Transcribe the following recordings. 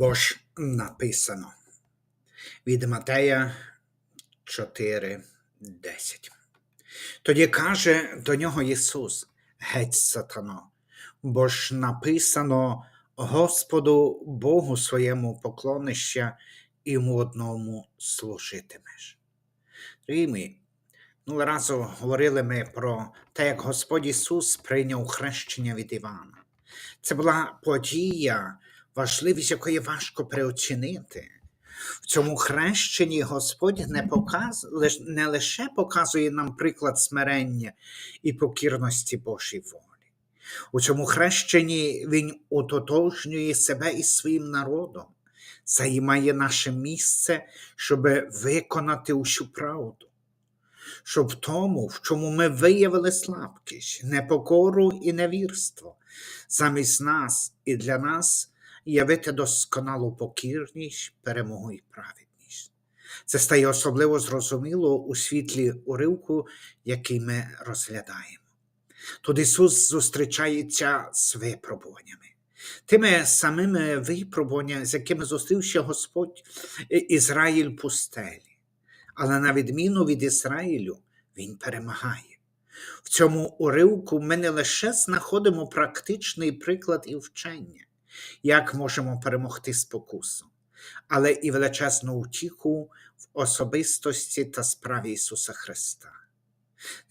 Бо ж написано від Матея 4:10. Тоді каже до нього Ісус: Геть сатано, бо ж написано Господу Богу своєму поклонища йому одному служитимеш. Мої, Минулого разу говорили ми про те, як Господь Ісус прийняв хрещення від Івана. Це була подія, важливість якої важко переоцінити. В цьому хрещенні Господь не, показ... не лише показує нам приклад смирення і покірності Божій волі. У цьому хрещенні Він утотожнює себе із своїм народом, займає наше місце, щоб виконати усю правду щоб в тому, в чому ми виявили слабкість, непокору і невірство, замість нас і для нас явити досконалу покірність, перемогу і праведність. Це стає особливо зрозуміло у світлі уривку, який ми розглядаємо. Тут Ісус зустрічається з випробуваннями. Тими самими випробуваннями, з якими зустрівся Господь е, Ізраїль пустелі але на відміну від Ізраїлю, він перемагає. В цьому уривку ми не лише знаходимо практичний приклад і вчення, як можемо перемогти спокусу, але і величезну утіху в особистості та справі Ісуса Христа.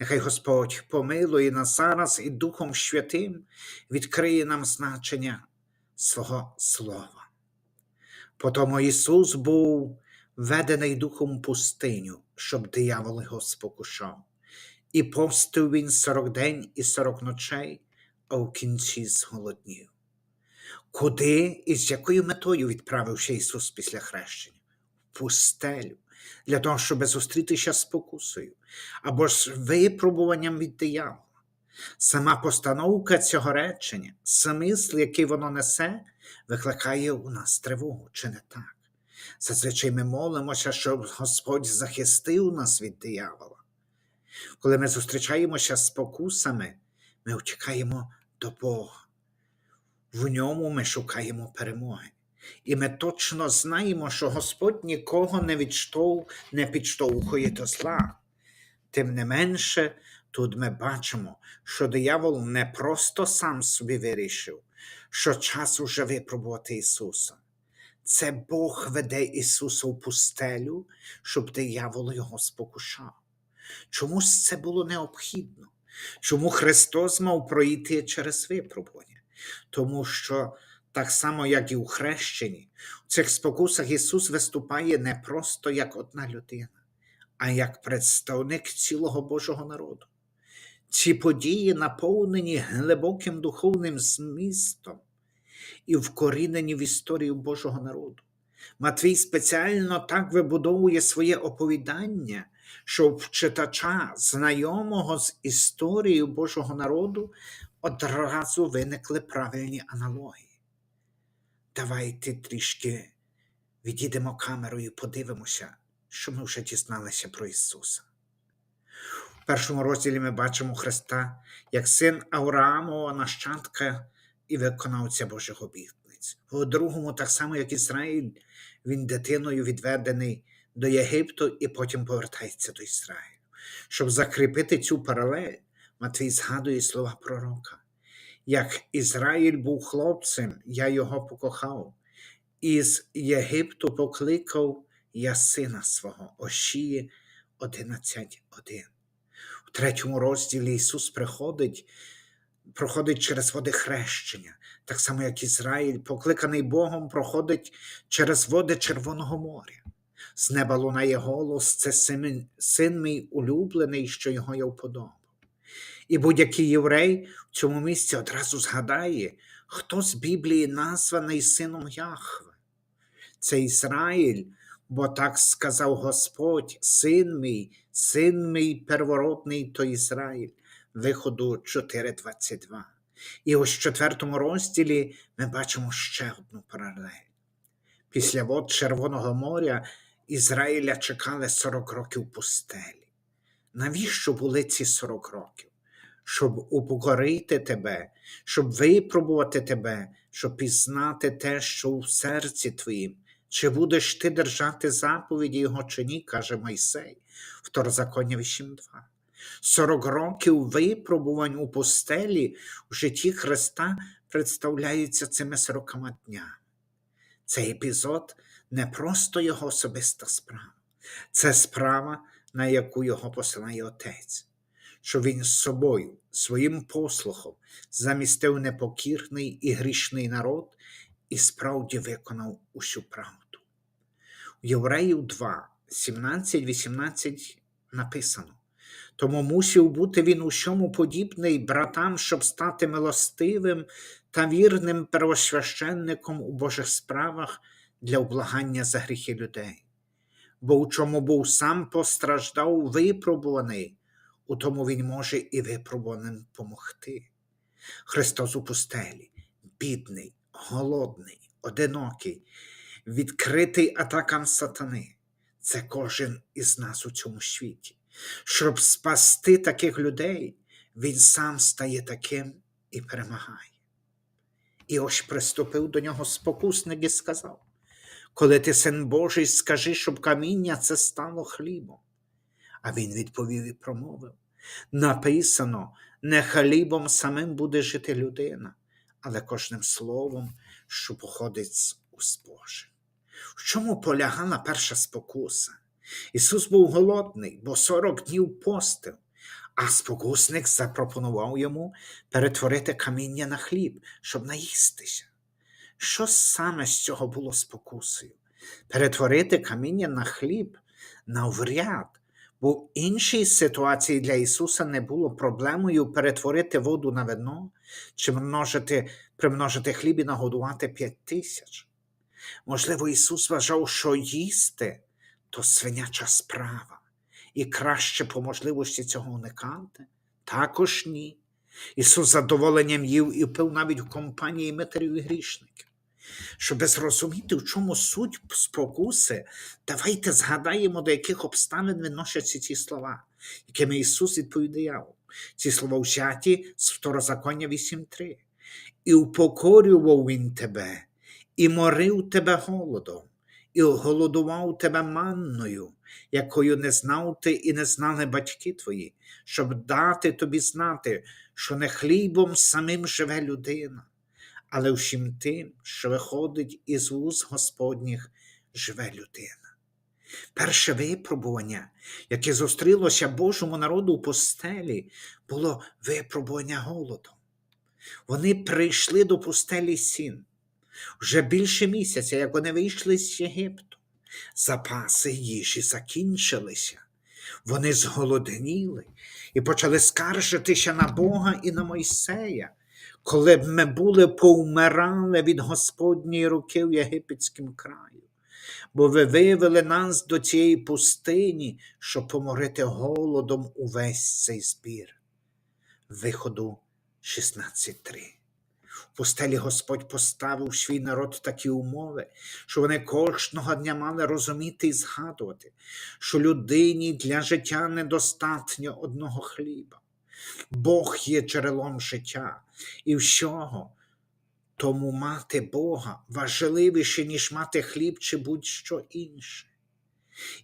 Нехай Господь помилує нас зараз і Духом Святим відкриє нам значення свого Слова. Потому Ісус був ведений духом пустиню, щоб диявол його спокушав. І повстив він сорок день і сорок ночей, а в кінці зголоднів. Куди і з якою метою відправився Ісус після хрещення? В пустелю, для того, щоб зустрітися з спокусою, або ж випробуванням від диявола. Сама постановка цього речення, смисл, який воно несе, викликає у нас тривогу, чи не так? Зазвичай ми молимося, щоб Господь захистив нас від диявола. Коли ми зустрічаємося з спокусами, ми втікаємо до Бога. В ньому ми шукаємо перемоги. І ми точно знаємо, що Господь нікого не відштовх, не підштовхує до зла. Тим не менше, тут ми бачимо, що диявол не просто сам собі вирішив, що час уже випробувати Ісуса. Це Бог веде Ісуса в пустелю, щоб диявол його спокушав. Чому ж це було необхідно? Чому Христос мав пройти через випробування? Тому що так само, як і у хрещенні, у цих спокусах Ісус виступає не просто як одна людина, а як представник цілого Божого народу. Ці події наповнені глибоким духовним змістом і вкорінені в історію Божого народу. Матвій спеціально так вибудовує своє оповідання, щоб читача, знайомого з історією Божого народу, одразу виникли правильні аналогії. Давайте трішки відійдемо камерою подивимося, що ми вже дізналися про Ісуса. В першому розділі ми бачимо Христа як син Авраамова нащадка і виконавця Божих обітниць. У другому, так само, як Ізраїль, він дитиною відведений до Єгипту і потім повертається до Ізраїлю. Щоб закріпити цю паралель, Матвій згадує слова пророка. Як Ізраїль був хлопцем, я його покохав, із Єгипту покликав я сина свого, Ошії 11.1. У третьому розділі Ісус приходить проходить через води хрещення, так само, як Ізраїль, покликаний Богом, проходить через води Червоного моря. З неба лунає голос, це син, мій улюблений, що його я вподобав. І будь-який єврей в цьому місці одразу згадає, хто з Біблії названий сином Яхве. Це Ізраїль, бо так сказав Господь, син мій, син мій первородний то Ізраїль виходу 4.22. І ось в четвертому розділі ми бачимо ще одну паралель. Після вод Червоного моря Ізраїля чекали 40 років пустелі. Навіщо були ці 40 років? Щоб упокорити тебе, щоб випробувати тебе щоб пізнати те, що в серці твоїм, чи будеш ти держати заповіді його чи ні, каже Мойсей, Второзаконня 8.2. 40 років випробувань у постелі в житті Христа представляються цими сороками днями. Цей епізод не просто його особиста справа, це справа, на яку його посилає Отець, що він з собою, своїм послухом замістив непокірний і грішний народ і справді виконав усю правду. У Євреїв 2, 17-18 написано. Тому мусив бути він усьому подібний братам, щоб стати милостивим та вірним первосвященником у Божих справах для облагання за гріхи людей. Бо у чому був сам постраждав випробуваний, у тому він може і випробуваним помогти. Христос у пустелі, бідний, голодний, одинокий, відкритий атакам сатани. Це кожен із нас у цьому світі. Щоб спасти таких людей, він сам стає таким і перемагає. І ось приступив до нього спокусник і сказав: Коли ти син Божий, скажи, щоб каміння це стало хлібом. А він відповів і промовив: Написано, не хлібом самим буде жити людина, але кожним словом, що походить з уст Божих. В чому полягала перша спокуса? Ісус був голодний, бо 40 днів постив, а спокусник запропонував йому перетворити каміння на хліб, щоб наїстися. Що саме з цього було спокусою? Перетворити каміння на хліб навряд, бо в іншій ситуації для Ісуса не було проблемою перетворити воду на вино чи множити, примножити хліб і нагодувати п'ять тисяч. Можливо, Ісус вважав, що їсти то свиняча справа, і краще по можливості цього уникати? Також ні. Ісус задоволенням їв і пив навіть в компанії митерів і грішників. Щоб зрозуміти, в чому суть спокуси, давайте згадаємо, до яких обставин відносяться ці слова, якими Ісус відповідав. Ці слова взяті з второзаконня 8.3. І упокорював він тебе, і морив тебе голодом, і голодував тебе манною, якою не знав ти і не знали батьки твої, щоб дати тобі знати, що не хлібом самим живе людина, але всім тим, що виходить із уст Господніх, живе людина. Перше випробування, яке зустрілося Божому народу у постелі, було випробування голодом. Вони прийшли до пустелі сін. Вже більше місяця, як вони вийшли з Єгипту, запаси їжі закінчилися. Вони зголодніли і почали скаржитися на Бога і на Мойсея, коли б ми були повмирали від Господньої руки в єгипетському краю. Бо ви вивели нас до цієї пустині, щоб поморити голодом увесь цей збір. Виходу 16.3 в пустелі Господь поставив свій народ такі умови, що вони кожного дня мали розуміти і згадувати, що людині для життя недостатньо одного хліба. Бог є джерелом життя і всього. Тому мати Бога важливіше, ніж мати хліб чи будь-що інше.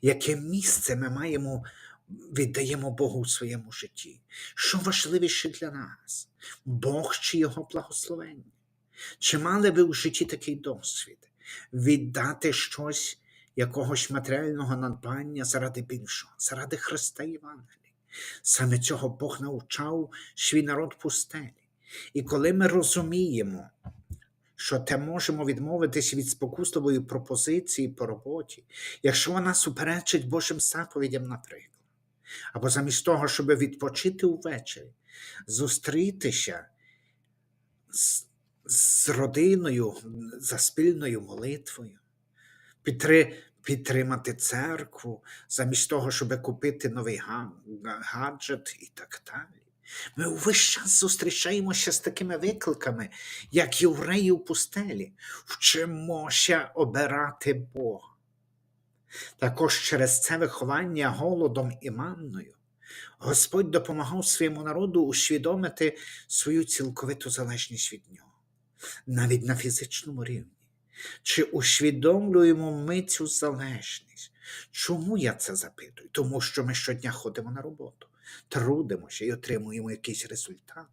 Яке місце ми маємо віддаємо Богу у своєму житті. Що важливіше для нас? Бог чи Його благословення? Чи мали ви в житті такий досвід віддати щось, якогось матеріального надбання заради більшого, заради Христа Євангелія? Саме цього Бог навчав свій народ пустелі. І коли ми розуміємо, що те можемо відмовитися від спокусливої пропозиції по роботі, якщо вона суперечить Божим заповідям, наприклад, або замість того, щоб відпочити увечері, зустрітися з, з родиною за спільною молитвою, підтри, підтримати церкву, замість того, щоб купити новий гаджет і так далі. Ми увесь час зустрічаємося з такими викликами, як євреї у пустелі, вчимося обирати Бога. Також через це виховання голодом і манною Господь допомагав своєму народу усвідомити свою цілковиту залежність від нього. навіть на фізичному рівні. Чи усвідомлюємо ми цю залежність? Чому я це запитую? Тому що ми щодня ходимо на роботу, трудимося і отримуємо якийсь результат.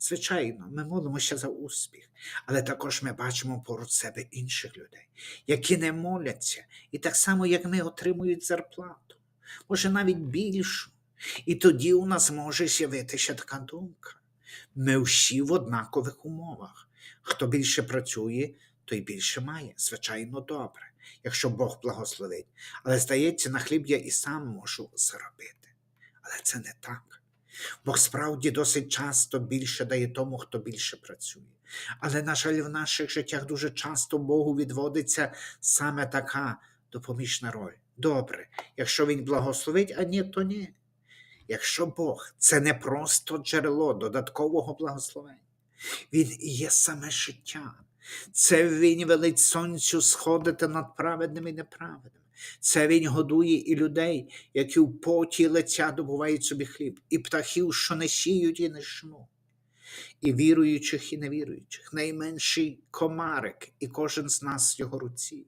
Звичайно, ми молимося за успіх, але також ми бачимо поруч себе інших людей, які не моляться, і так само, як ми отримують зарплату, може навіть більшу. І тоді у нас може з'явитися така думка. Ми всі в однакових умовах. Хто більше працює, той більше має. Звичайно, добре, якщо Бог благословить. Але здається, на хліб я і сам можу заробити. Але це не так. Бог справді досить часто більше дає тому, хто більше працює. Але, на жаль, в наших життях дуже часто Богу відводиться саме така допоміжна роль. Добре, якщо Він благословить, а ні, то ні. Якщо Бог це не просто джерело додаткового благословення, Він і є саме життя. Це Він велить сонцю сходити над праведними і неправедними. Це Він годує і людей, які в поті лиця добувають собі хліб, і птахів, що не сіють і не жнуть, і віруючих, і невіруючих, найменший комарик, і кожен з нас в його руці.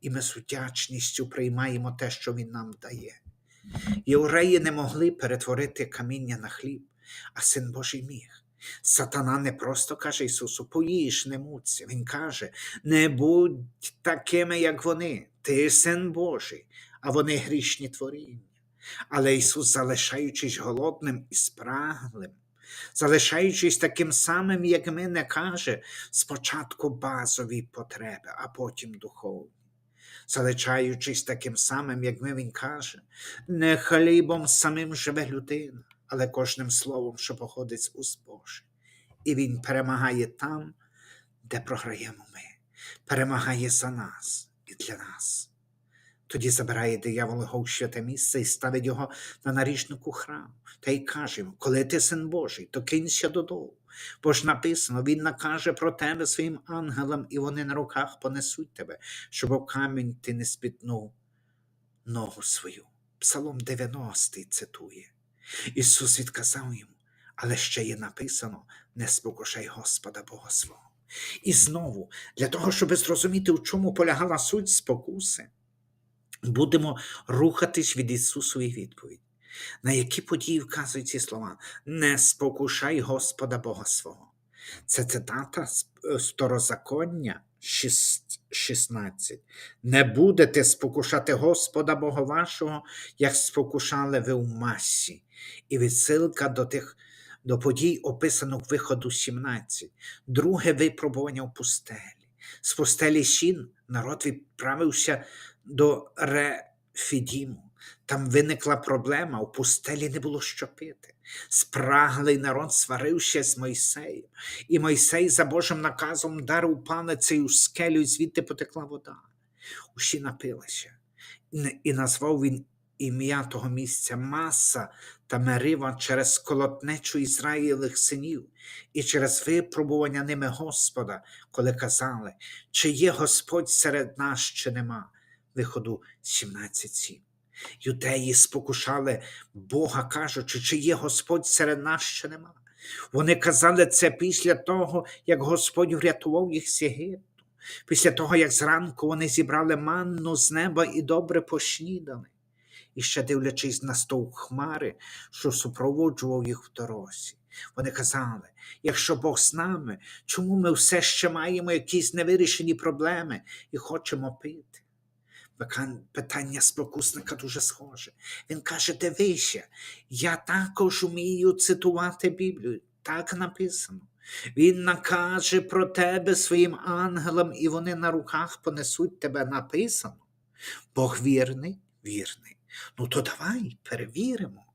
І ми з вдячністю приймаємо те, що Він нам дає. Євреї не могли перетворити каміння на хліб, а син Божий міг. Сатана не просто каже Ісусу, поїж, не муться. Він каже: не будь такими, як вони, ти син Божий, а вони грішні творіння. Але Ісус, залишаючись голодним і спраглим, залишаючись таким самим, як ми, не каже спочатку базові потреби, а потім духовні. Залишаючись таким самим, як ми, Він каже, не хлібом самим живе людина, але кожним словом, що походить з уст Божих. І Він перемагає там, де програємо ми, перемагає за нас і для нас. Тоді забирає диявол його в святе місце і ставить його на наріжнику храму. Та й каже йому, коли ти син Божий, то кинься додолу. Бо ж написано, він накаже про тебе своїм ангелам, і вони на руках понесуть тебе, щоб об камінь ти не спітнув ногу свою. Псалом 90 цитує. Ісус відказав йому, але ще є написано не спокушай Господа Бога свого. І знову, для того, щоб зрозуміти, в чому полягала суть спокуси, будемо рухатись від Ісусової відповіді. На які події вказують ці слова не спокушай Господа Бога свого. Це цитата з е, старозаконня 16. Не будете спокушати Господа Бога вашого, як спокушали ви у масі, і відсилка до тих до подій, описаних в виходу 17, друге випробування в пустелі. З пустелі сін народ відправився до Рефідіму. Там виникла проблема, у пустелі не було що пити. Спраглий народ сварився з Мойсеєм, і Мойсей за Божим наказом дарив палицею скелю, і звідти потекла вода. Усі напилися, і назвав він ім'я того місця Маса та Мерива через колотнечу Ізраїлих синів і через випробування ними Господа, коли казали, чи є Господь серед нас, чи нема. Виходу 17.7. Юдеї спокушали Бога, кажучи, чи є Господь серед нас, чи нема. Вони казали це після того, як Господь врятував їх з Єгипту, після того, як зранку вони зібрали манну з неба і добре поснідали, і ще дивлячись на стовп хмари, що супроводжував їх в дорозі. Вони казали: якщо Бог з нами, чому ми все ще маємо якісь невирішені проблеми і хочемо пити? Питання спокусника дуже схоже. Він каже: дивися, я також вмію цитувати Біблію. Так написано. Він накаже про тебе своїм ангелам, і вони на руках понесуть тебе написано. Бог вірний, вірний. Ну то давай перевіримо.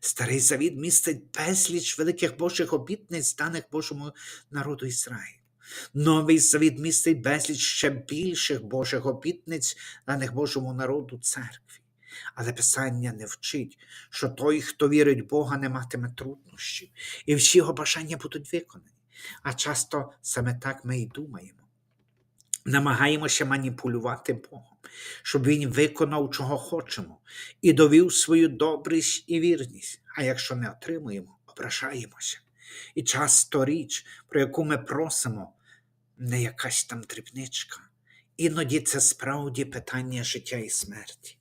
Старий завід містить безліч великих Божих обітниць, даних Божому народу Ізраїлю. Новий завіт містить безліч ще більших Божих обітниць, даних Божому народу церкві. Але Писання не вчить, що той, хто вірить Бога, не матиме труднощів, і всі його бажання будуть виконані. А часто саме так ми і думаємо. Намагаємося маніпулювати Богом, щоб Він виконав, чого хочемо, і довів свою добрість і вірність. А якщо не отримуємо, ображаємося. І часто річ, про яку ми просимо, не якась там дрібничка. Іноді це справді питання життя і смерті.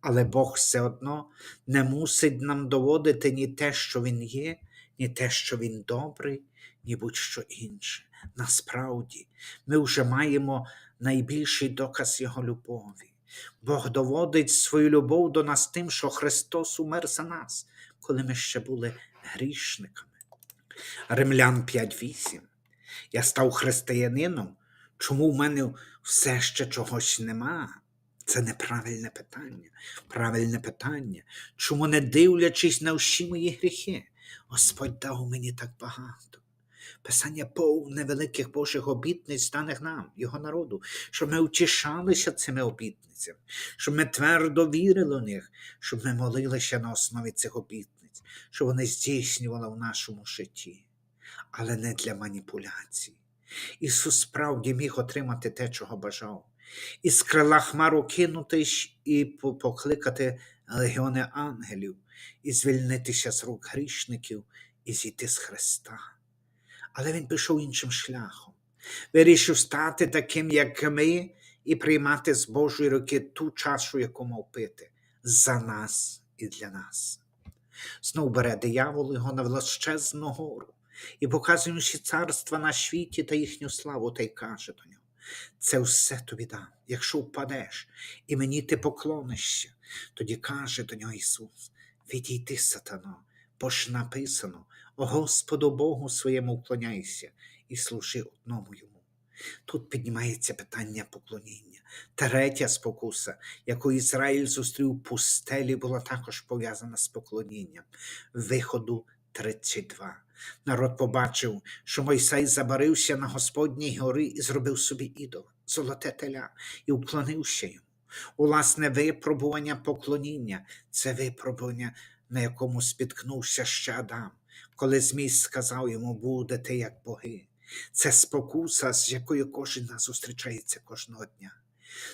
Але Бог все одно не мусить нам доводити ні те, що Він є, ні те, що Він добрий, ні будь-що інше. Насправді, ми вже маємо найбільший доказ Його любові. Бог доводить свою любов до нас тим, що Христос умер за нас, коли ми ще були грішниками. Римлян 5.8. Я став християнином. Чому в мене все ще чогось нема? Це неправильне питання. Правильне питання. Чому, не дивлячись на всі мої гріхи, Господь дав мені так багато. Писання повне великих Божих обітниць, даних нам, Його народу, щоб ми утішалися цими обітницями, щоб ми твердо вірили в них, щоб ми молилися на основі цих обітниць, щоб вони здійснювали в нашому житті, але не для маніпуляцій. Ісус справді міг отримати те, чого бажав, із крила хмару кинутись і покликати легіони ангелів, і звільнитися з рук грішників і зійти з Христа. Але він пішов іншим шляхом, вирішив стати таким, як ми, і приймати з Божої руки ту чашу, яку мав пити, за нас і для нас. Знов бере диявол його на величезну гору і показує всі царства на світі та їхню славу, та й каже до нього: Це все тобі дам, якщо впадеш, і мені ти поклонишся. Тоді каже до нього Ісус: Відійди, сатано, бо ж написано, Господу Богу своєму вклоняйся і служи одному йому. Тут піднімається питання поклоніння. Третя спокуса, яку Ізраїль зустрів у пустелі, була також пов'язана з поклонінням. Виходу 32. Народ побачив, що Мойсей забарився на Господній горі і зробив собі ідола, золоте теля, і вклонився йому. Власне випробування поклоніння це випробування, на якому спіткнувся ще Адам, коли Змій сказав йому, будете як боги. Це спокуса, з якою кожен нас зустрічається кожного дня.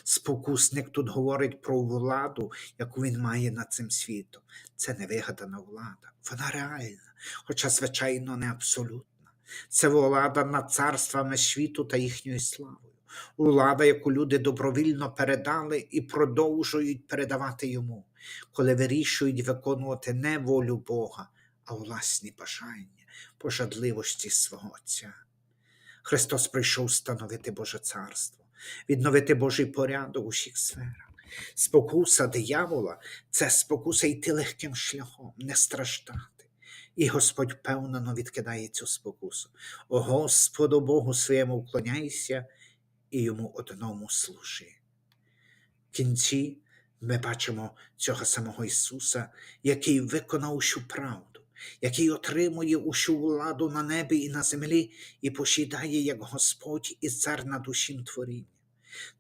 Спокусник тут говорить про владу, яку він має над цим світом. Це не вигадана влада, вона реальна, хоча, звичайно, не абсолютна. Це влада над царствами світу та їхньою славою. Влада, яку люди добровільно передали і продовжують передавати йому, коли вирішують виконувати не волю Бога, а власні бажання, пожадливості свого Отця. Христос прийшов встановити Боже царство, відновити Божий порядок у всіх сферах. Спокуса диявола це спокуса йти легким шляхом, не страждати. І Господь впевнено відкидає цю спокусу. О Господу Богу своєму вклоняйся і йому одному служи. В кінці ми бачимо цього самого Ісуса, який виконав усю правду, який отримує усю владу на небі і на землі і посідає як Господь і цар над усім творінням.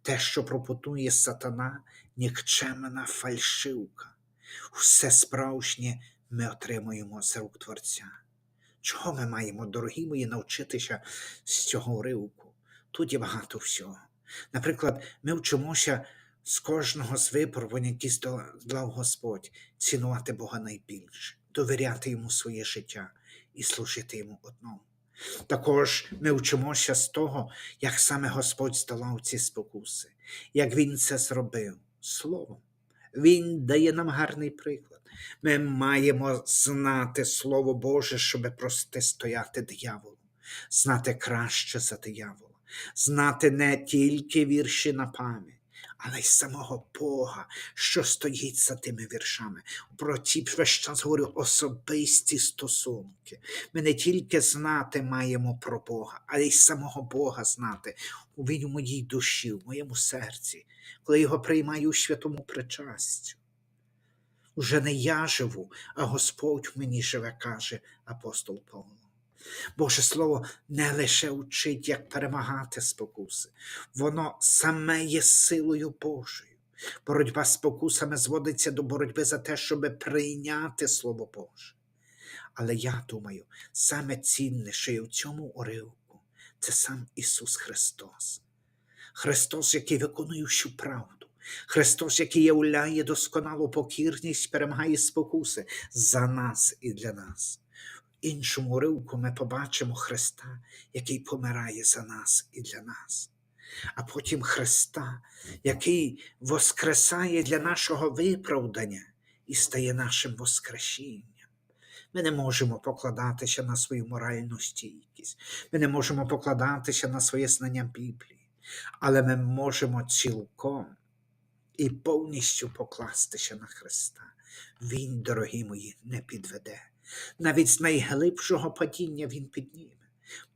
Те, що пропонує сатана, нікчемна фальшивка. Все справжнє ми отримуємо з рук Творця. Чого ми маємо, дорогі мої, навчитися з цього уривку? Тут є багато всього. Наприклад, ми вчимося з кожного з випробувань, які здав Господь, цінувати Бога найбільше, довіряти Йому своє життя і служити Йому одному. Також ми вчимося з того, як саме Господь здолав ці спокуси, як Він це зробив словом. Він дає нам гарний приклад. Ми маємо знати Слово Боже, щоб протистояти дияволу, знати краще за диявола, знати не тільки вірші на пам'ять, але й самого Бога, що стоїть за тими віршами. Про ці весь час говорю особисті стосунки. Ми не тільки знати маємо про Бога, але й самого Бога знати. Він у моїй душі, в моєму серці, коли його приймаю у святому причастю. Уже не я живу, а Господь в мені живе, каже апостол Павло. Боже Слово не лише учить, як перемагати спокуси, воно саме є силою Божою. Боротьба з спокусами зводиться до боротьби за те, щоб прийняти Слово Боже. Але я думаю, саме цінніше в цьому уривку це сам Ісус Христос. Христос, який виконує всю правду, Христос, який являє досконалу покірність, перемагає спокуси за нас і для нас. Іншому уривку ми побачимо Христа, який помирає за нас і для нас, а потім Христа, який воскресає для нашого виправдання і стає нашим воскрешінням. Ми не можемо покладатися на свою моральну стійкість, ми не можемо покладатися на своє знання Біблії, але ми можемо цілком і повністю покластися на Христа. Він, дорогі мої, не підведе. Навіть з найглибшого падіння Він підніме,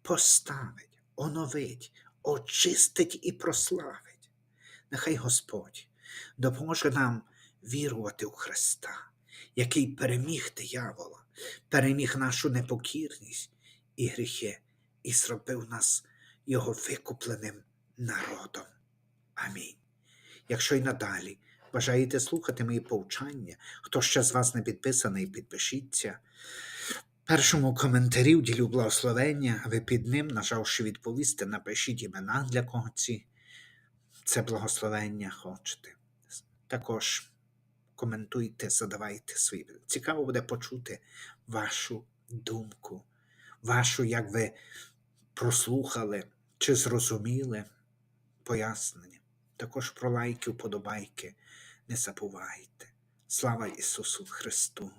поставить, оновить, очистить і прославить. Нехай Господь допоможе нам вірувати у Христа, який переміг диявола, переміг нашу непокірність і гріхи, і зробив нас Його викупленим народом. Амінь. Якщо й надалі бажаєте слухати мої повчання, хто ще з вас не підписаний, підпишіться. Першому коментарі вділю благословення, а ви під ним, нажавши відповісти, напишіть імена, для кого ці це благословення хочете. Також коментуйте, задавайте свої. Цікаво буде почути вашу думку, вашу, як ви прослухали чи зрозуміли пояснення. Також про лайки, вподобайки не забувайте. Слава Ісусу Христу!